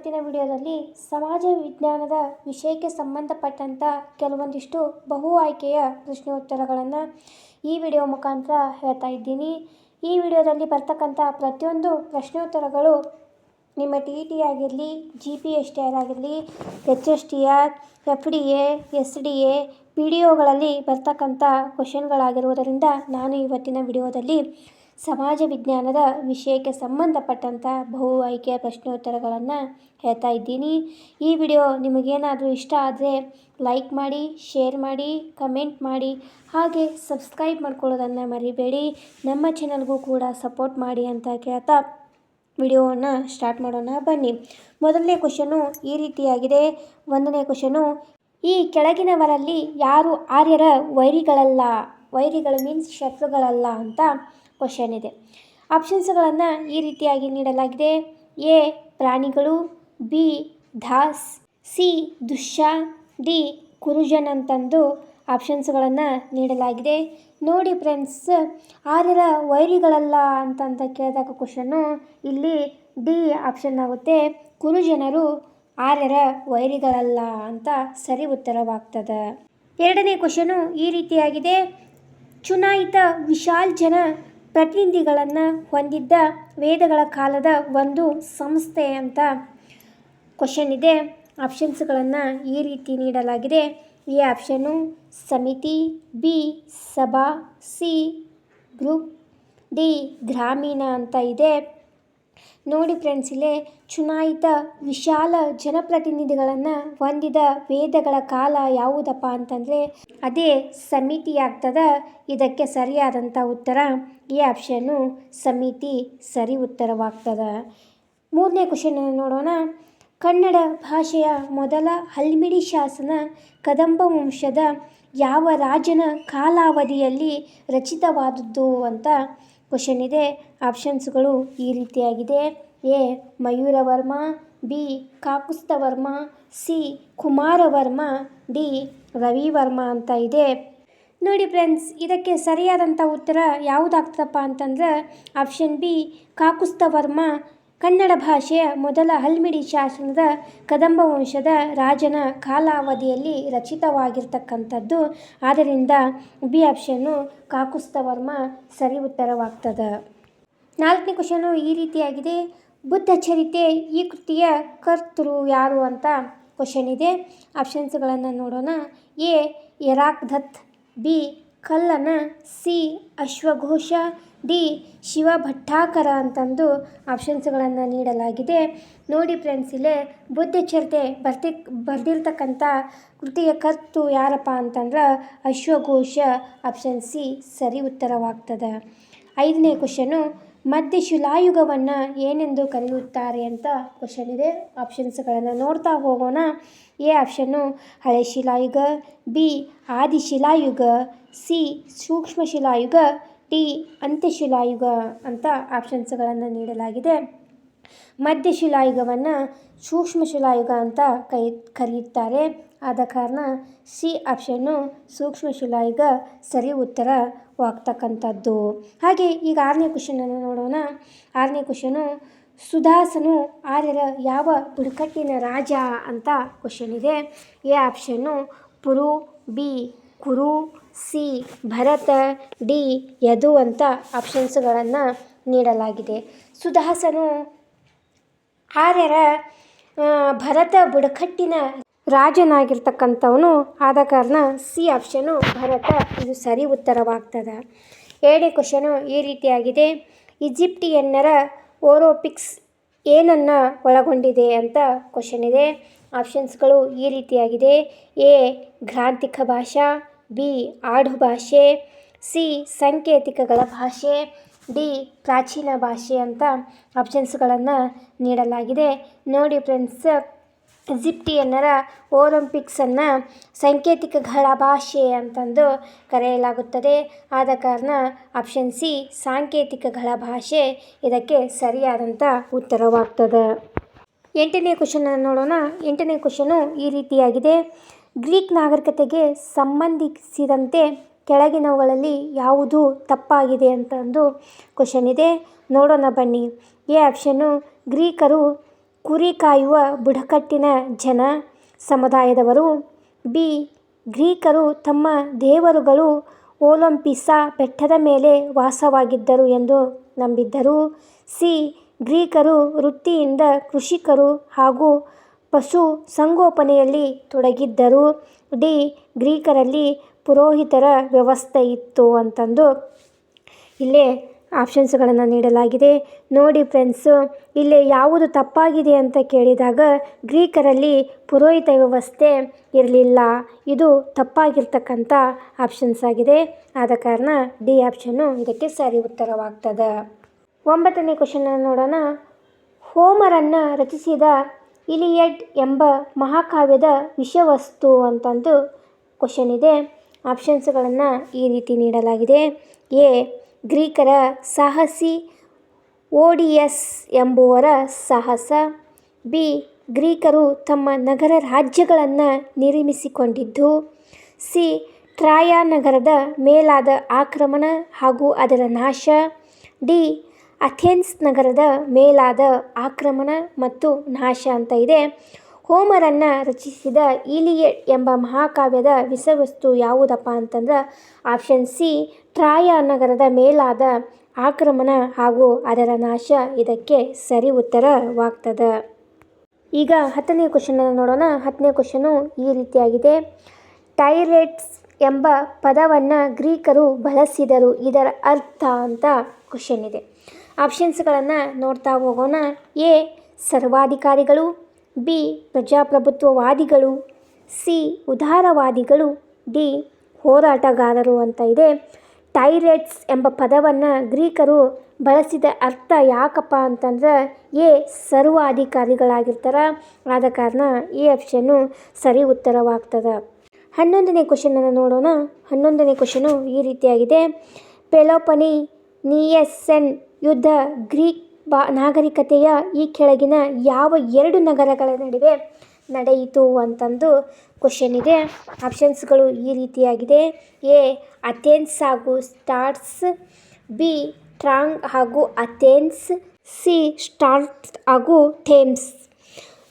ಇವತ್ತಿನ ವಿಡಿಯೋದಲ್ಲಿ ಸಮಾಜ ವಿಜ್ಞಾನದ ವಿಷಯಕ್ಕೆ ಸಂಬಂಧಪಟ್ಟಂಥ ಕೆಲವೊಂದಿಷ್ಟು ಬಹು ಆಯ್ಕೆಯ ಪ್ರಶ್ನೋತ್ತರಗಳನ್ನು ಈ ವಿಡಿಯೋ ಮುಖಾಂತರ ಹೇಳ್ತಾ ಇದ್ದೀನಿ. ಈ ವಿಡಿಯೋದಲ್ಲಿ ಬರ್ತಕ್ಕಂಥ ಪ್ರತಿಯೊಂದು ಪ್ರಶ್ನೋತ್ತರಗಳು ನಿಮ್ಮ ಟಿ ಟಿ ಆಗಿರಲಿ, G P S T R ಆಗಿರಲಿ, H S T R, F D A, S D A P D ಒಗಳಲ್ಲಿ ಬರ್ತಕ್ಕಂಥ ಕ್ವಶನ್ಗಳಾಗಿರುವುದರಿಂದ ನಾನು ಇವತ್ತಿನ ವಿಡಿಯೋದಲ್ಲಿ ಸಮಾಜ ವಿಜ್ಞಾನದ ವಿಷಯಕ್ಕೆ ಸಂಬಂಧಪಟ್ಟಂಥ ಬಹು ಆಯ್ಕೆಯ ಪ್ರಶ್ನೋತ್ತರಗಳನ್ನು ಹೇಳ್ತಾ ಇದ್ದೀನಿ. ಈ ವಿಡಿಯೋ ನಿಮಗೇನಾದರೂ ಇಷ್ಟ ಆದರೆ ಲೈಕ್ ಮಾಡಿ, ಶೇರ್ ಮಾಡಿ, ಕಮೆಂಟ್ ಮಾಡಿ, ಹಾಗೆ ಸಬ್ಸ್ಕ್ರೈಬ್ ಮಾಡ್ಕೊಳ್ಳೋದನ್ನು ಮರಿಬೇಡಿ. ನಮ್ಮ ಚಾನಲ್ಗೂ ಕೂಡ ಸಪೋರ್ಟ್ ಮಾಡಿ ಅಂತ ಕೇಳ್ತಾ ವಿಡಿಯೋವನ್ನು ಸ್ಟಾರ್ಟ್ ಮಾಡೋಣ ಬನ್ನಿ. ಮೊದಲನೇ ಕ್ವಶನು ಈ ರೀತಿಯಾಗಿದೆ. ಒಂದನೇ ಕ್ವಶನು ಈ ಕೆಳಗಿನವರಲ್ಲಿ ಯಾರು ಆರ್ಯರ ವೈರಿಗಳಲ್ಲ? ವೈರಿಗಳು ಮೀನ್ಸ್ ಶತ್ರುಗಳಲ್ಲ ಅಂತ ಕ್ವಶನ್ ಇದೆ. ಆಪ್ಷನ್ಸ್ಗಳನ್ನು ಈ ರೀತಿಯಾಗಿ ನೀಡಲಾಗಿದೆ. ಎ, ಪ್ರಾಣಿಗಳು. ಬಿ, ದಾಸ್. ಸಿ, ದುಶ್ಯ. ಡಿ, ಕುರುಜನ್ ಅಂತಂದು ಆಪ್ಷನ್ಸ್ಗಳನ್ನು ನೀಡಲಾಗಿದೆ. ನೋಡಿ ಫ್ರೆಂಡ್ಸ್, ಆರ್ಯರ ವೈರಿಗಳಲ್ಲ ಅಂತಂತ ಕೇಳಿದಾಗ ಕ್ವಶನ್ನು ಇಲ್ಲಿ ಡಿ ಆಪ್ಷನ್ ಆಗುತ್ತೆ. ಕುರುಜನರು ಆರ್ಯರ ವೈರಿಗಳಲ್ಲ ಅಂತ ಸರಿ ಉತ್ತರವಾಗ್ತದೆ. ಎರಡನೇ ಕ್ವಶನು ಈ ರೀತಿಯಾಗಿದೆ. ಚುನಾಯಿತ ವಿಶಾಲ್ ಜನ ಪ್ರತಿನಿಧಿಗಳನ್ನು ಹೊಂದಿದ್ದ ವೇದಗಳ ಕಾಲದ ಒಂದು ಸಂಸ್ಥೆ ಅಂತ ಕ್ವಶನ್ ಇದೆ. ಆಪ್ಷನ್ಸ್ಗಳನ್ನು ಈ ರೀತಿ ನೀಡಲಾಗಿದೆ. ಎ ಆಪ್ಷನ್ನು ಸಮಿತಿ, ಬಿ ಸಭಾ, ಸಿ ಗ್ರೂಪ್, ಡಿ ಗ್ರಾಮೀಣ ಅಂತ ಇದೆ. ನೋಡಿ ಫ್ರೆಂಡ್ಸ್ ಇಲ್ಲೇ ಚುನಾಯಿತ, ವಿಶಾಲ ಜನಪ್ರತಿನಿಧಿಗಳನ್ನು ಹೊಂದಿದ ವೇದಗಳ ಕಾಲ ಯಾವುದಪ್ಪ ಅಂತಂದರೆ ಅದೇ ಸಮಿತಿ ಆಗ್ತದ ಇದಕ್ಕೆ ಸರಿಯಾದಂಥ ಉತ್ತರ ಈ ಆಪ್ಷನ್ನು ಸಮಿತಿ ಸರಿ ಉತ್ತರವಾಗ್ತದೆ. ಮೂರನೇ ಕ್ವಶನ್ ನೋಡೋಣ. ಕನ್ನಡ ಭಾಷೆಯ ಮೊದಲ ಹಲ್ಮಿಡಿ ಶಾಸನ ಕದಂಬ ವಂಶದ ಯಾವ ರಾಜನ ಕಾಲಾವಧಿಯಲ್ಲಿ ರಚಿತವಾದದ್ದು ಅಂತ ಕ್ವಶನ್ ಇದೆ. ಆಪ್ಷನ್ಸ್ಗಳು ಈ ರೀತಿಯಾಗಿದೆ. A, Mayuravarma, B Kakusthavarma C, Kumaravarma, D, Ravivarma ಅಂತ ಇದೆ. ನೋಡಿ ಫ್ರೆಂಡ್ಸ್ ಇದಕ್ಕೆ ಸರಿಯಾದಂಥ ಉತ್ತರ ಯಾವುದಾಗ್ತದಪ್ಪ ಅಂತಂದ್ರೆ ಆಪ್ಷನ್ ಬಿ ಕಾಕುಸ್ಥವರ್ಮ ಕನ್ನಡ ಭಾಷೆಯ ಮೊದಲ ಹಲ್ಮಿಡಿ ಶಾಸನದ ಕದಂಬ ವಂಶದ ರಾಜನ ಕಾಲಾವಧಿಯಲ್ಲಿ ರಚಿತವಾಗಿರ್ತಕ್ಕಂಥದ್ದು. ಆದ್ದರಿಂದ ಬಿ ಆಪ್ಷನ್ನು ಕಾಕುಸ್ತವರ್ಮ ಸರಿ ಉತ್ತರವಾಗ್ತದೆ. ನಾಲ್ಕನೇ ಕ್ವಶನು ಈ ರೀತಿಯಾಗಿದೆ. ಬುದ್ಧ ಚರಿತೆ ಈ ಕೃತಿಯ ಕರ್ತೃ ಯಾರು ಅಂತ ಕ್ವಶನ್ ಇದೆ. ಆಪ್ಷನ್ಸ್ಗಳನ್ನು ನೋಡೋಣ. ಎ. ಯರಾಕ್ ದತ್ ಬಿ. ಕಲ್ಲನ, ಸಿ. ಅಶ್ವಘೋಷ ಡಿ ಶಿವ ಭಟ್ಟಾಕರ ಅಂತಂದು ಆಪ್ಷನ್ಸ್ಗಳನ್ನು ನೀಡಲಾಗಿದೆ. ನೋಡಿ ಫ್ರೆಂಡ್ಸ್ ಇಲ್ಲೇ ಬುದ್ಧ ಚರಿತೆ ಬರ್ತಿ, ಬರೆದಿರ್ತಕ್ಕಂಥ ಕೃತಿಯ ಕರ್ತು ಯಾರಪ್ಪ ಅಂತಂದ್ರೆ ಅಶ್ವಘೋಷ ಆಪ್ಷನ್ ಸಿ ಸರಿ ಉತ್ತರವಾಗ್ತದೆ. ಐದನೇ ಕ್ವಶನು ಮಧ್ಯಶಿಲಾಯುಗವನ್ನು ಏನೆಂದು ಕರೆಯುತ್ತಾರೆ ಅಂತ ಕ್ವಶನ್ ಇದೆ. ಆಪ್ಷನ್ಸ್ಗಳನ್ನು ನೋಡ್ತಾ ಹೋಗೋಣ. ಎ ಆಪ್ಷನ್ನು ಹಳೆ ಶಿಲಾಯುಗ, ಬಿ ಆದಿಶಿಲಾಯುಗ, ಸಿ ಸೂಕ್ಷ್ಮ ಶಿಲಾಯುಗ ಡಿ ಅಂತ್ಯಶಿಲಾಯುಗ ಅಂತ ಆಪ್ಷನ್ಸ್ಗಳನ್ನು ನೀಡಲಾಗಿದೆ. ಮಧ್ಯಶಿಲಾಯುಗವನ್ನು ಸೂಕ್ಷ್ಮ ಶಿಲಾಯುಗ ಅಂತ ಕೈ, ಕರೆಯುತ್ತಾರೆ. ಆದ ಕಾರಣ ಸಿ ಆಪ್ಷನ್ನು ಸೂಕ್ಷ್ಮ ಶಿಲಾಯುಗ ಸರಿ ಉತ್ತರವಾಗ್ತಕ್ಕಂಥದ್ದು ಹಾಗೆ ಈಗ ಆರನೇ ಕ್ವಶನನ್ನು ನೋಡೋಣ. ಆರನೇ ಕ್ವಶನು ಸುದಾಸನು ಆರ್ಯರ ಯಾವ ಬುಡಕಟ್ಟಿನ ರಾಜ ಅಂತ ಕ್ವಶನ್ ಇದೆ. A option Puru, B Kuru, C, Bharata, D, Yadu ಅಂತ ಆಪ್ಷನ್ಸ್ಗಳನ್ನು ನೀಡಲಾಗಿದೆ. ಸುದಾಸನು ಆರ್ಯರ ಭರತ ಬುಡಕಟ್ಟಿನ ರಾಜನಾಗಿರ್ತಕ್ಕಂಥವನು ಆದ ಕಾರಣ ಸಿ ಆಪ್ಷನು ಭರತ ಇದು ಸರಿ ಉತ್ತರವಾಗ್ತದೆ. ಏಳನೇ ಕ್ವಶನು ಈ ರೀತಿಯಾಗಿದೆ. ಈಜಿಪ್ಟಿಯನ್ನರ ಓರೋಪಿಕ್ಸ್ ಏನನ್ನು ಒಳಗೊಂಡಿದೆ ಅಂತ ಕ್ವಶನ್ ಇದೆ. ಆಪ್ಷನ್ಸ್ಗಳು ಈ ರೀತಿಯಾಗಿದೆ. ಎ, ಗ್ರಾಂಥಿಕ ಭಾಷಾ ಬಿ ಆಡು ಭಾಷೆ, ಸಿ, ಸಾಂಕೇತಿಕಗಳ ಭಾಷೆ, ಡಿ, ಪ್ರಾಚೀನ ಭಾಷೆ ಅಂತ ಆಪ್ಷನ್ಸ್ಗಳನ್ನು ನೀಡಲಾಗಿದೆ. ನೋಡಿ ಫ್ರೆಂಡ್ಸ್ ಜಿಪ್ಟಿಯನ್ನರ ಒಲಂಪಿಕ್ಸನ್ನು ಸಾಂಕೇತಿಕಗಳ ಭಾಷೆ ಅಂತಂದು ಕರೆಯಲಾಗುತ್ತದೆ. ಆದ ಕಾರಣ ಆಪ್ಷನ್ ಸಿ, ಸಾಂಕೇತಿಕಗಳ ಭಾಷೆ ಇದಕ್ಕೆ ಸರಿಯಾದಂಥ ಉತ್ತರವಾಗ್ತದೆ. ಎಂಟನೇ ಕ್ವಶನನ್ನು ನೋಡೋಣ. ಎಂಟನೇ ಕ್ವಶನು ಈ ರೀತಿಯಾಗಿದೆ. ಗ್ರೀಕ್ ನಾಗರಿಕತೆಗೆ ಸಂಬಂಧಿಸಿದಂತೆ ಕೆಳಗಿನವುಗಳಲ್ಲಿ ಯಾವುದು ತಪ್ಪಾಗಿದೆ ಅಂತಂದು ಕ್ವಶನ್ ಇದೆ. ನೋಡೋಣ ಬನ್ನಿ. ಎ ಆಪ್ಷನ್ನು, ಗ್ರೀಕರು ಕುರಿ ಕಾಯುವ ಬುಡಕಟ್ಟಿನ ಜನ ಸಮುದಾಯದವರು. ಬಿ, ಗ್ರೀಕರು ತಮ್ಮ ದೇವರುಗಳು ಓಲಂಪಿಸಾ ಬೆಟ್ಟದ ಮೇಲೆ ವಾಸವಾಗಿದ್ದರು ಎಂದು ನಂಬಿದ್ದರು. ಸಿ, ಗ್ರೀಕರು ವೃತ್ತಿಯಿಂದ ಕೃಷಿಕರು ಹಾಗೂ ಪಶುಸಂಗೋಪನೆಯಲ್ಲಿ ತೊಡಗಿದ್ದರು. ಡಿ ಗ್ರೀಕರಲ್ಲಿ ಪುರೋಹಿತರ ವ್ಯವಸ್ಥೆ ಇತ್ತು ಅಂತಂದು ಇಲ್ಲೇ ಆಪ್ಷನ್ಸ್ಗಳನ್ನು ನೀಡಲಾಗಿದೆ. ನೋಡಿ ಫ್ರೆಂಡ್ಸು, ಇಲ್ಲಿ ಯಾವುದು ತಪ್ಪಾಗಿದೆ ಅಂತ ಕೇಳಿದಾಗ ಗ್ರೀಕರಲ್ಲಿ ಪುರೋಹಿತ ವ್ಯವಸ್ಥೆ ಇರಲಿಲ್ಲ. ಇದು ತಪ್ಪಾಗಿರ್ತಕ್ಕಂಥ ಆಪ್ಷನ್ಸ್ ಆಗಿದೆ. ಆದ ಕಾರಣ ಡಿ ಆಪ್ಷನ್ನು ಇದಕ್ಕೆ ಸರಿ ಉತ್ತರವಾಗ್ತದೆ. ಒಂಬತ್ತನೇ ಕ್ವಶನನ್ನು ನೋಡೋಣ. ಹೋಮರನ್ನು ರಚಿಸಿದ ಇಲಿಯಡ್ ಎಂಬ ಮಹಾಕಾವ್ಯದ ವಿಷಯವಸ್ತು ಅಂತಂದು ಕ್ವಶನ್ ಇದೆ. ಆಪ್ಷನ್ಸ್ಗಳನ್ನು ಈ ರೀತಿ ನೀಡಲಾಗಿದೆ. ಎ, ಗ್ರೀಕರ ಸಾಹಸಿ ಓಡಿಯಸ್ ಎಂಬುವರ ಸಾಹಸ. ಬಿ, ಗ್ರೀಕರು ತಮ್ಮ ನಗರ ರಾಜ್ಯಗಳನ್ನು ನಿರ್ಮಿಸಿಕೊಂಡಿದ್ದು. ಸಿ ಟ್ರಾಯಾ ನಗರದ ಮೇಲಾದ ಆಕ್ರಮಣ ಹಾಗೂ ಅದರ ನಾಶ. ಡಿ ಅಥೆನ್ಸ್ ನಗರದ ಮೇಲಾದ ಆಕ್ರಮಣ ಮತ್ತು ನಾಶ ಅಂತ ಇದೆ. ಹೋಮರನ್ನು ರಚಿಸಿದ ಈಲಿಯಡ್ ಎಂಬ ಮಹಾಕಾವ್ಯದ ವಿಷಯವಸ್ತು ಯಾವುದಪ್ಪ ಅಂತಂದ್ರೆ ಆಪ್ಷನ್ ಸಿ ಟ್ರಾಯ ನಗರದ ಮೇಲಾದ ಆಕ್ರಮಣ ಹಾಗೂ ಅದರ ನಾಶ ಇದಕ್ಕೆ ಸರಿ ಉತ್ತರವಾಗ್ತದೆ. ಈಗ ಹತ್ತನೇ ಕ್ವಶನನ್ನು ನೋಡೋಣ. ಹತ್ತನೇ ಕ್ವಶನು ಈ ರೀತಿಯಾಗಿದೆ. ಟೈರೆಟ್ಸ್ ಎಂಬ ಪದವನ್ನು ಗ್ರೀಕರು ಬಳಸಿದರು. ಇದರ ಅರ್ಥ ಅಂತ ಕ್ವಶನ್ ಇದೆ. ಆಪ್ಷನ್ಸ್ಗಳನ್ನು ನೋಡ್ತಾ ಹೋಗೋಣ. ಎ, ಸರ್ವಾಧಿಕಾರಿಗಳು. ಬಿ, ಪ್ರಜಾಪ್ರಭುತ್ವವಾದಿಗಳು. ಸಿ, ಉದಾರವಾದಿಗಳು. ಡಿ, ಹೋರಾಟಗಾರರು ಅಂತ ಇದೆ. ಟೈರೆಟ್ಸ್ ಎಂಬ ಪದವನ್ನು ಗ್ರೀಕರು ಬಳಸಿದ ಅರ್ಥ ಯಾಕಪ್ಪ ಅಂತಂದ್ರೆ, ಎ, ಸರ್ವಾಧಿಕಾರಿಗಳಾಗಿರ್ತಾರೆ. ಆದ ಕಾರಣ ಈ ಆಪ್ಷನ್ನು ಸರಿ ಉತ್ತರವಾಗ್ತದೆ. ಹನ್ನೊಂದನೇ ಕ್ವಶನನ್ನು ನೋಡೋಣ. ಹನ್ನೊಂದನೇ ಕ್ವಶನು ಈ ರೀತಿಯಾಗಿದೆ. ಪೆಲೋಪನಿ ನಿಯಸ್ಸೆನ್ ಯುದ್ಧ ಗ್ರೀಕ್ ಬಾ, ನಾಗರಿಕತೆಯ ಈ ಕೆಳಗಿನ ಯಾವ ಎರಡು ನಗರಗಳ ನಡುವೆ ನಡೆಯಿತು ಅಂತಂದು ಕ್ವಶನ್ ಇದೆ. ಆಪ್ಷನ್ಸ್ಗಳು ಈ ರೀತಿಯಾಗಿದೆ. ಎ ಅಥೆನ್ಸ್ ಹಾಗೂ ಸ್ಟಾರ್ಟ್ಸ್ ಬಿ ಟ್ರಾಂಗ್ ಹಾಗೂ ಅಥೆನ್ಸ್ ಸಿ ಸ್ಟಾರ್ಟ್ಸ್ ಹಾಗೂ ಥೇಮ್ಸ್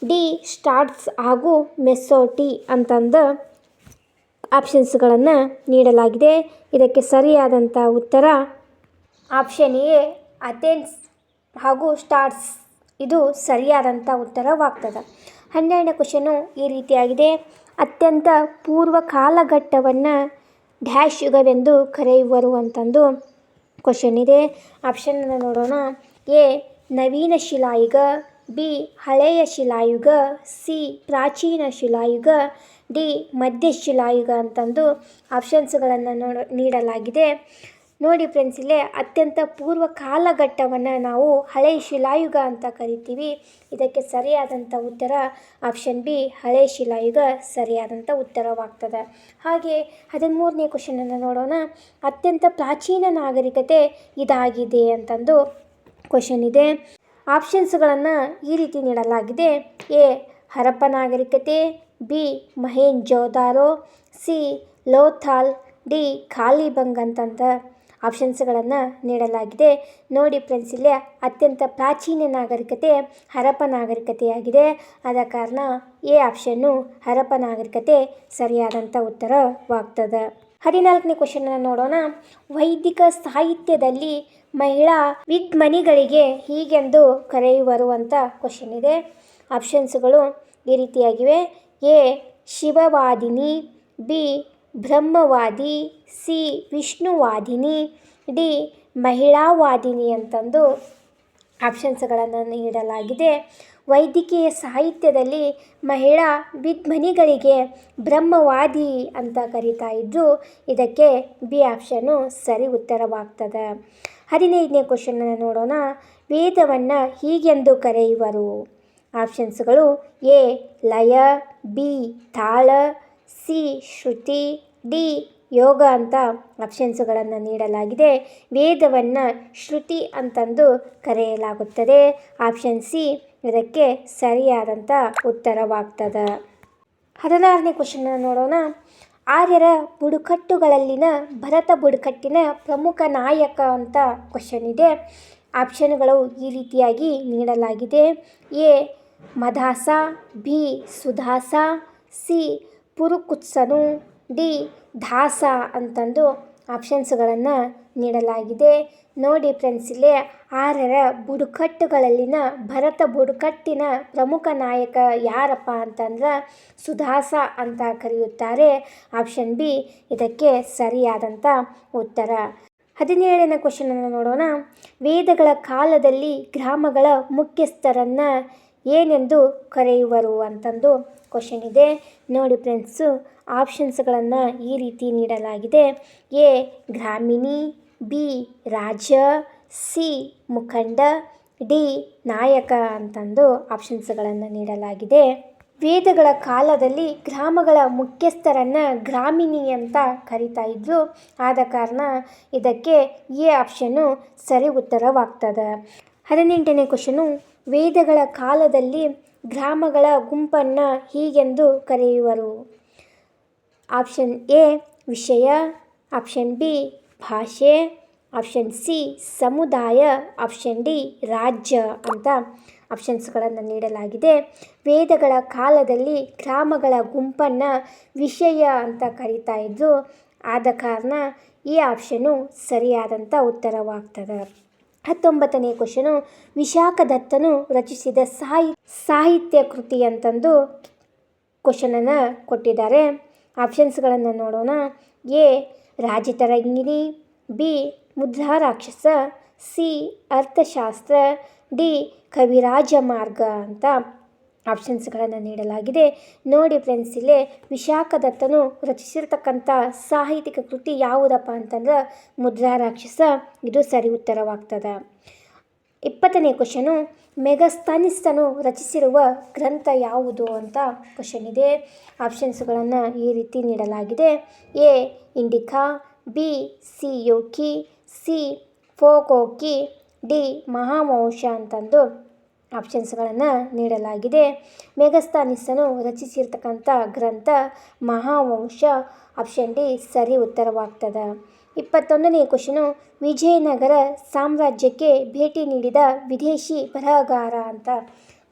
ಡಿ ಸ್ಟಾರ್ಟ್ಸ್ ಹಾಗೂ ಮೆಸೋಟಿ ಅಂತಂದು ಆಪ್ಷನ್ಸ್ಗಳನ್ನು ನೀಡಲಾಗಿದೆ. ಇದಕ್ಕೆ ಸರಿಯಾದಂಥ ಉತ್ತರ ಆಪ್ಷನ್ ಎ ಅಥೆನ್ಸ್ ಹಾಗೂ ಸ್ಟಾರ್ಸ್. ಇದು ಸರಿಯಾದಂಥ ಉತ್ತರವಾಗ್ತದೆ. ಹನ್ನೆರಡನೇ ಕ್ವಶನು ಈ ರೀತಿಯಾಗಿದೆ. ಅತ್ಯಂತ ಪೂರ್ವ ಕಾಲಘಟ್ಟವನ್ನು ಡ್ಯಾಶ್ ಯುಗವೆಂದು ಕರೆಯುವರು ಅಂತಂದು ಕ್ವಶನ್ ಇದೆ. ಆಪ್ಷನನ್ನು ನೋಡೋಣ. A, Naveen ಶಿಲಾಯುಗ. ಬಿ, ಹಳೆಯ ಶಿಲಾಯುಗ. ಸಿ, ಪ್ರಾಚೀನ ಶಿಲಾಯುಗ. ಡಿ, ಮಧ್ಯ ಶಿಲಾಯುಗ ಅಂತಂದು ಆಪ್ಷನ್ಸ್ಗಳನ್ನು ನೋಡ, ನೀಡಲಾಗಿದೆ. ನೋಡಿ ಫ್ರೆಂಡ್ಸ್ ಇಲ್ಲೇ ಅತ್ಯಂತ ಪೂರ್ವ ಕಾಲಘಟ್ಟವನ್ನು ನಾವು ಹಳೆ ಶಿಲಾಯುಗ ಅಂತ ಕರಿತೀವಿ. ಇದಕ್ಕೆ ಸರಿಯಾದಂಥ ಉತ್ತರ ಆಪ್ಷನ್ ಬಿ ಹಳೆ ಶಿಲಾಯುಗ ಸರಿಯಾದಂಥ ಉತ್ತರವಾಗ್ತದೆ. ಹಾಗೆ ಹದಿಮೂರನೇ ಕ್ವಶನನ್ನು ನೋಡೋಣ. ಅತ್ಯಂತ ಪ್ರಾಚೀನ ನಾಗರಿಕತೆ ಇದಾಗಿದೆ ಅಂತಂದು ಕ್ವಶನ್ ಇದೆ. ಆಪ್ಷನ್ಸ್ಗಳನ್ನು ಈ ರೀತಿ ನೀಡಲಾಗಿದೆ. ಎ ಹರಪ್ಪ ನಾಗರಿಕತೆ, B Mohenjodaro C, Lothal, D, Kalibangan ಅಂತಂದ. ಆಪ್ಷನ್ಸ್ಗಳನ್ನು ನೀಡಲಾಗಿದೆ. ನೋಡಿ ಫ್ರೆಂಡ್ಸ್ ಇಲ್ಲಿ ಅತ್ಯಂತ ಪ್ರಾಚೀನ ನಾಗರಿಕತೆ ಹರಪ್ಪ ನಾಗರಿಕತೆಯಾಗಿದೆ. ಆದ ಕಾರಣ ಎ ಆಪ್ಷನ್ನು ಹರಪ್ಪ ನಾಗರಿಕತೆ ಸರಿಯಾದಂಥ ಉತ್ತರವಾಗ್ತದೆ. ಹದಿನಾಲ್ಕನೇ ಕ್ವಶನನ್ನು ನೋಡೋಣ. ವೈದಿಕ ಸಾಹಿತ್ಯದಲ್ಲಿ ಮಹಿಳಾ ವಿದ್ಮನಿಗಳಿಗೆ ಹೀಗೆಂದು ಕರೆಯುವರು ಅಂತ ಕ್ವಶನ್ ಇದೆ. ಆಪ್ಷನ್ಸ್ಗಳು ಈ ರೀತಿಯಾಗಿವೆ. ಎ ಶಿವವಾದಿನಿ, ಬಿ ಬ್ರಹ್ಮವಾದಿ, ಸಿ. ವಿಷ್ಣುವಾದಿನಿ, ಡಿ. ಮಹಿಳಾವಾದಿನಿ ಅಂತಂದು ಆಪ್ಷನ್ಸ್ಗಳನ್ನು ನೀಡಲಾಗಿದೆ. ವೈದ್ಯಕೀಯ ಸಾಹಿತ್ಯದಲ್ಲಿ ಮಹಿಳಾ ವಿದ್ಮನಿಗಳಿಗೆ ಬ್ರಹ್ಮವಾದಿ ಅಂತ ಕರೀತಾ ಇದ್ದು ಇದಕ್ಕೆ ಬಿ ಆಪ್ಷನ್ನು ಸರಿ ಉತ್ತರವಾಗ್ತದೆ. ಹದಿನೈದನೇ ಕ್ವಶನನ್ನು ನೋಡೋಣ. ವೇದವನ್ನು ಹೀಗೆಂದು ಕರೆಯುವರು. ಆಪ್ಷನ್ಸ್ಗಳು ಎ, ಲಯ, ಬಿ, ತಾಳ ಸಿ, ಶ್ರುತಿ, ಡಿ, ಯೋಗ ಅಂತ ಆಪ್ಷನ್ಸ್ಗಳನ್ನು ನೀಡಲಾಗಿದೆ. ವೇದವನ್ನು ಶ್ರುತಿ ಅಂತಂದು ಕರೆಯಲಾಗುತ್ತದೆ. ಆಪ್ಷನ್ ಸಿ, ಇದಕ್ಕೆ ಸರಿಯಾದಂಥ ಉತ್ತರವಾಗ್ತದೆ. ಹದಿನಾರನೇ ಕ್ವಶನ್ನ ನೋಡೋಣ. ಆರ್ಯರ ಬುಡಕಟ್ಟುಗಳಲ್ಲಿನ ಭರತ ಬುಡಕಟ್ಟಿನ ಪ್ರಮುಖ ನಾಯಕ ಅಂತ ಕ್ವಶನ್ ಇದೆ. ಆಪ್ಷನ್ಗಳು ಈ ರೀತಿಯಾಗಿ ನೀಡಲಾಗಿದೆ. ಎ ಮದಾಸ ಬಿ, ಸುಧಾಸ, ಸಿ ಪುರುಕುತ್ಸನು ಡಿ ದಾಸ ಅಂತಂದು ಆಪ್ಷನ್ಸ್ಗಳನ್ನು ನೀಡಲಾಗಿದೆ. ನೋಡಿ ಫ್ರೆಂಡ್ಸ್, ಇಲ್ಲಿ ಆರರ ಬುಡಕಟ್ಟುಗಳಲ್ಲಿನ ಭರತ ಬುಡಕಟ್ಟಿನ ಪ್ರಮುಖ ನಾಯಕ ಯಾರಪ್ಪ ಅಂತಂದ್ರೆ ಸುಧಾಸ ಅಂತ ಕರೆಯುತ್ತಾರೆ. ಆಪ್ಷನ್ ಬಿ, ಇದಕ್ಕೆ ಸರಿಯಾದಂಥ ಉತ್ತರ. ಹದಿನೇಳನೇ ಕ್ವಶನನ್ನು ನೋಡೋಣ. ವೇದಗಳ ಕಾಲದಲ್ಲಿ ಗ್ರಾಮಗಳ ಮುಖ್ಯಸ್ಥರನ್ನು ಏನೆಂದು ಕರೆಯುವರು ಅಂತಂದು ಕ್ವಶನ್ ಇದೆ. ನೋಡಿ ಫ್ರೆಂಡ್ಸು ಆಪ್ಷನ್ಸ್ಗಳನ್ನು ಈ ರೀತಿ ನೀಡಲಾಗಿದೆ. ಎ, ಗ್ರಾಮಿಣಿ, ಬಿ ರಾಜ ಸಿ, ಮುಖಂಡ, ಡಿ, ನಾಯಕ ಅಂತಂದು ಆಪ್ಷನ್ಸ್ಗಳನ್ನು ನೀಡಲಾಗಿದೆ. ವೇದಗಳ ಕಾಲದಲ್ಲಿ ಗ್ರಾಮಗಳ ಮುಖ್ಯಸ್ಥರನ್ನು ಗ್ರಾಮಿಣಿ ಅಂತ ಕರಿತಾ ಇದ್ರು. ಆದ ಕಾರಣ ಇದಕ್ಕೆ ಎ ಆಪ್ಷನ್ನು ಸರಿ ಉತ್ತರವಾಗ್ತದೆ. ಹದಿನೆಂಟನೇ ಕ್ವಶನು ವೇದಗಳ ಕಾಲದಲ್ಲಿ ಗ್ರಾಮಗಳ ಗುಂಪನ್ನು ಹೀಗೆಂದು ಕರೆಯುವರು. ಆಪ್ಷನ್ ಎ, ವಿಷಯ. ಆಪ್ಷನ್ ಬಿ, ಭಾಷೆ. ಆಪ್ಷನ್ ಸಿ, ಸಮುದಾಯ. ಆಪ್ಷನ್ ಡಿ, ರಾಜ್ಯ ಅಂತ ಆಪ್ಷನ್ಸ್ಗಳನ್ನು ನೀಡಲಾಗಿದೆ. ವೇದಗಳ ಕಾಲದಲ್ಲಿ ಗ್ರಾಮಗಳ ಗುಂಪನ್ನು ವಿಷಯ ಅಂತ ಕರೀತಾ ಇದ್ದರು ಆದ ಕಾರಣ ಈ ಆಪ್ಷನು ಸರಿಯಾದಂಥ ಉತ್ತರವಾಗ್ತದೆ. ಹತ್ತೊಂಬತ್ತನೇ ಕ್ವಶನು ವಿಶಾಖದತ್ತನು ರಚಿಸಿದ ಸಾಹಿ, ಸಾಹಿತ್ಯ ಕೃತಿ ಅಂತಂದು ಕ್ವಶನನ್ನು ಕೊಟ್ಟಿದ್ದಾರೆ. ಆಪ್ಷನ್ಸ್ಗಳನ್ನು ನೋಡೋಣ. A Rajatarangini B, Mudrarakshasa. C, Arthashastra. D Kavirajamarga ಅಂತ. ಆಪ್ಷನ್ಸ್ಗಳನ್ನು ನೀಡಲಾಗಿದೆ. ನೋಡಿ ಫ್ರೆಂಡ್ಸ್ ಇಲ್ಲಿ ವಿಶಾಖದತ್ತನು ರಚಿಸಿರ್ತಕ್ಕಂಥ ಸಾಹಿತ್ಯಿಕ ಕೃತಿ ಯಾವುದಪ್ಪ ಅಂತಂದ್ರೆ ಮುದ್ರಾ ರಾಕ್ಷಸ. ಇದು ಸರಿ ಉತ್ತರವಾಗ್ತದೆ. ಇಪ್ಪತ್ತನೇ ಕ್ವಶನು ಮೆಗಸ್ತಾನಿಸ್ತನು ರಚಿಸಿರುವ ಗ್ರಂಥ ಯಾವುದು ಅಂತ ಕ್ವಶನ್ ಇದೆ. ಆಪ್ಷನ್ಸ್ಗಳನ್ನು ಈ ರೀತಿ ನೀಡಲಾಗಿದೆ. ಎ, ಇಂಡಿಕಾ, ಬಿ ಸಿ ಯೋಕಿ ಸಿ ಫೋಕೋಕಿ ಡಿ ಮಹಾಮೌಷ ಅಂತಂದು ಆಪ್ಷನ್ಸ್ಗಳನ್ನು ನೀಡಲಾಗಿದೆ. ಮೇಘಸ್ಥಾನಿಸನು ರಚಿಸಿರ್ತಕ್ಕಂಥ ಗ್ರಂಥ ಮಹಾವಂಶ ಆಪ್ಷನ್ ಡಿ ಸರಿ ಉತ್ತರವಾಗ್ತದೆ. ಇಪ್ಪತ್ತೊಂದನೇ ಕ್ವಶನು, ವಿಜಯನಗರ ಸಾಮ್ರಾಜ್ಯಕ್ಕೆ ಭೇಟಿ ನೀಡಿದ ವಿದೇಶಿ ಬರಹಗಾರ ಅಂತ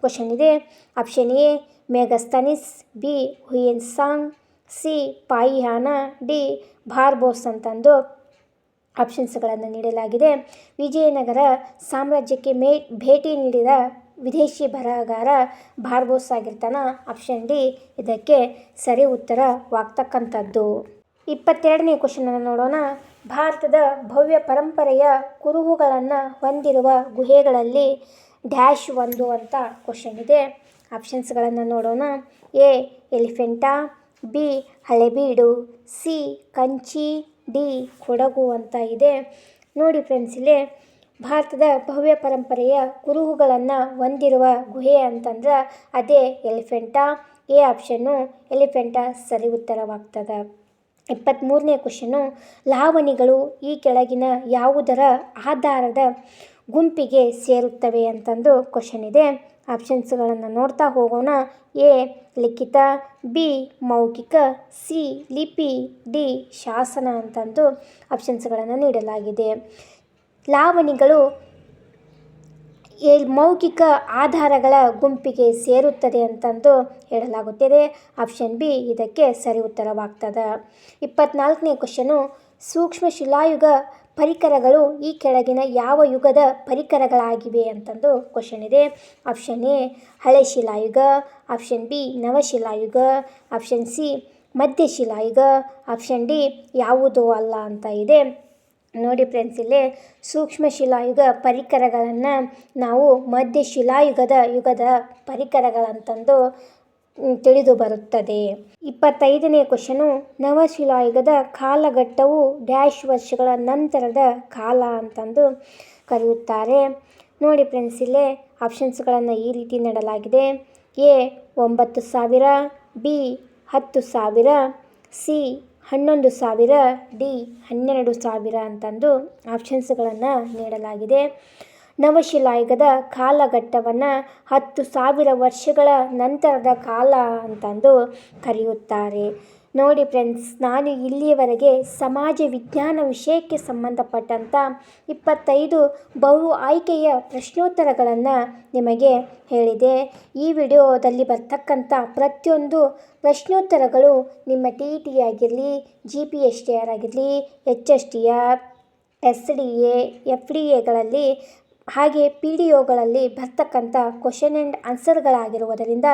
ಕ್ವಶನ್ ಇದೆ. Option A, Megasthenes, B, Hiuen Tsang, C, Fahien, D, Barbosa ಅಂತಂದು ಆಪ್ಷನ್ಸ್ಗಳನ್ನು ನೀಡಲಾಗಿದೆ. ವಿಜಯನಗರ ಸಾಮ್ರಾಜ್ಯಕ್ಕೆ ಮೇ, ಭೇಟಿ ನೀಡಿದ ವಿದೇಶಿ ಬರಹಗಾರ ಬಾರ್ಬೋಸ್ ಆಗಿರ್ತಾನ ಆಪ್ಷನ್ ಡಿ. ಇದಕ್ಕೆ ಸರಿ ಉತ್ತರವಾಗ್ತಕ್ಕಂಥದ್ದು ಇಪ್ಪತ್ತೆರಡನೇ ಕ್ವಶನನ್ನು ನೋಡೋಣ. ಭಾರತದ ಭವ್ಯ ಪರಂಪರೆಯ ಕುರುಹುಗಳನ್ನು ಹೊಂದಿರುವ ಗುಹೆಗಳಲ್ಲಿ ಡ್ಯಾಶ್ ಒಂದು ಅಂತ ಕ್ವಶನ್ ಇದೆ. ಆಪ್ಷನ್ಸ್ಗಳನ್ನು ನೋಡೋಣ. A. Elephanta, B. Halebidu, C. Kanchi, D. Kodagu ಅಂತ ಇದೆ. ನೋಡಿ ಫ್ರೆಂಡ್ಸ್, ಇಲ್ಲಿ ಭಾರತದ ಭವ್ಯ ಪರಂಪರೆಯ ಕುರುಹುಗಳನ್ನು ಹೊಂದಿರುವ ಗುಹೆ ಅಂತಂದ್ರೆ ಅದೇ ಎಲಿಫೆಂಟಾ. ಎ ಆಪ್ಷನ್ನು ಎಲಿಫೆಂಟಾ ಸರಿ ಉತ್ತರವಾಗ್ತದೆ. ಇಪ್ಪತ್ತ್ಮೂರನೇ ಕ್ವಶನು ಲಾವಣಿಗಳು ಈ ಕೆಳಗಿನ ಯಾವುದರ ಆಧಾರದ ಗುಂಪಿಗೆ ಸೇರುತ್ತವೆ ಅಂತಂದು ಕ್ವಶನ್ ಇದೆ. ಆಪ್ಷನ್ಸ್ಗಳನ್ನು ನೋಡ್ತಾ ಹೋಗೋಣ. ಎ, ಲಿಖಿತ, ಬಿ, ಮೌಖಿಕ, ಸಿ, ಲಿಪಿ, ಡಿ, ಶಾಸನ ಅಂತಂದು ಆಪ್ಷನ್ಸ್ಗಳನ್ನು ನೀಡಲಾಗಿದೆ. ಲಾವಣಿಗಳು ಮೌಖಿಕ ಆಧಾರಗಳ ಗುಂಪಿಗೆ ಸೇರುತ್ತದೆ ಅಂತಂದು ಹೇಳಲಾಗುತ್ತಿದೆ. ಆಪ್ಷನ್ ಬಿ ಇದಕ್ಕೆ ಸರಿ ಉತ್ತರವಾಗ್ತದೆ. ಇಪ್ಪತ್ನಾಲ್ಕನೇ ಕ್ವಶನು, ಸೂಕ್ಷ್ಮ ಶಿಲಾಯುಗ ಪರಿಕರಗಳು ಈ ಕೆಳಗಿನ ಯಾವ ಯುಗದ ಪರಿಕರಗಳಾಗಿವೆ ಅಂತಂದು ಕ್ವಶನ್ ಇದೆ. ಆಪ್ಷನ್ ಎ, ಹಳೆ ಶಿಲಾಯುಗ. ಆಪ್ಷನ್ ಬಿ ನವಶಿಲಾಯುಗ ಆಪ್ಷನ್ ಸಿ ಮಧ್ಯಶಿಲಾಯುಗ ಆಪ್ಷನ್ ಡಿ, ಯಾವುದೂ ಅಲ್ಲ ಅಂತ ಇದೆ. ನೋಡಿ ಫ್ರೆಂಡ್ಸ್ ಇಲ್ಲಿ ಸೂಕ್ಷ್ಮ ಶಿಲಾಯುಗ ಪರಿಕರಗಳನ್ನು ನಾವು ಮಧ್ಯ ಶಿಲಾಯುಗದ ಯುಗದ ಪರಿಕರಗಳಂತಂದು ತಿಳಿದು ಬರುತ್ತದೆ. ಇಪ್ಪತ್ತೈದನೇ ಕ್ವಶನು ನವಶಿಲಾಯುಗದ ಕಾಲಘಟ್ಟವು ಡ್ಯಾಶ್ ವರ್ಷಗಳ ನಂತರದ ಕಾಲ ಅಂತಂದು ಕರೆಯುತ್ತಾರೆ. ನೋಡಿ ಫ್ರೆಂಡ್ಸ್ ಇಲ್ಲೇ ಆಪ್ಷನ್ಸ್ಗಳನ್ನು ಈ ರೀತಿ ನೀಡಲಾಗಿದೆ. ಎ, ಒಂಬತ್ತು ಸಾವಿರ, ಬಿ, ಹತ್ತು ಸಾವಿರ, ಸಿ ಹನ್ನೊಂದು ಸಾವಿರ ಡಿ ಹನ್ನೆರಡು ಸಾವಿರ ಅಂತಂದು ಆಪ್ಷನ್ಸ್ಗಳನ್ನು ನೀಡಲಾಗಿದೆ. ನವಶಿಲಾಯುಗದ ಕಾಲಘಟ್ಟವನ್ನು ಹತ್ತು ಸಾವಿರ ವರ್ಷಗಳ ನಂತರದ ಕಾಲ ಅಂತಂದು ಕರೆಯುತ್ತಾರೆ. ನೋಡಿ ಫ್ರೆಂಡ್ಸ್, ನಾನು ಇಲ್ಲಿಯವರೆಗೆ ಸಮಾಜ ವಿಜ್ಞಾನ ವಿಷಯಕ್ಕೆ ಸಂಬಂಧಪಟ್ಟಂಥ ಇಪ್ಪತ್ತೈದು ಬಹು ಆಯ್ಕೆಯ ಪ್ರಶ್ನೋತ್ತರಗಳನ್ನು ನಿಮಗೆ ಹೇಳಿದೆ. ಈ ವಿಡಿಯೋದಲ್ಲಿ ಬರ್ತಕ್ಕಂಥ ಪ್ರತಿಯೊಂದು ಪ್ರಶ್ನೋತ್ತರಗಳು ನಿಮ್ಮ ಟಿ ಇ ಟಿ ಆಗಿರಲಿ, G P S T R ಆಗಿರಲಿ, H S T R, S D A, F D ಎಗಳಲ್ಲಿ ಹಾಗೆ ಪಿ ಡಿ ಒಗಳಲ್ಲಿ ಬರ್ತಕ್ಕಂಥ ಕ್ವಶನ್ ಆ್ಯಂಡ್ ಆನ್ಸರ್ಗಳಾಗಿರುವುದರಿಂದ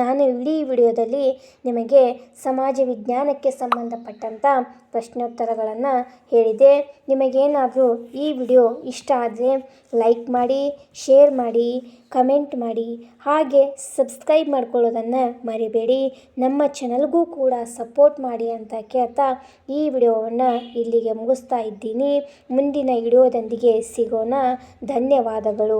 ನಾನು ಇಡೀ ವಿಡಿಯೋದಲ್ಲಿ ನಿಮಗೆ ಸಮಾಜ ವಿಜ್ಞಾನಕ್ಕೆ ಸಂಬಂಧಪಟ್ಟಂಥ ಪ್ರಶ್ನೋತ್ತರಗಳನ್ನು ಹೇಳಿದೆ. ನಿಮಗೇನಾದರೂ ಈ ವಿಡಿಯೋ ಇಷ್ಟ ಆದರೆ ಲೈಕ್ ಮಾಡಿ ಶೇರ್ ಮಾಡಿ ಕಮೆಂಟ್ ಮಾಡಿ, ಹಾಗೆ ಸಬ್ಸ್ಕ್ರೈಬ್ ಮಾಡ್ಕೊಳ್ಳೋದನ್ನು ಮರಿಬೇಡಿ. ನಮ್ಮ ಚಾನಲ್ಗೂ ಕೂಡ ಸಪೋರ್ಟ್ ಮಾಡಿ ಅಂತ ಕೇಳ್ತಾ ಈ ವಿಡಿಯೋವನ್ನು ಇಲ್ಲಿಗೆ ಮುಗಿಸ್ತಾ ಇದ್ದೀನಿ. ಮುಂದಿನ ವಿಡಿಯೋದೊಂದಿಗೆ ಸಿಗೋಣ. ಧನ್ಯವಾದಗಳು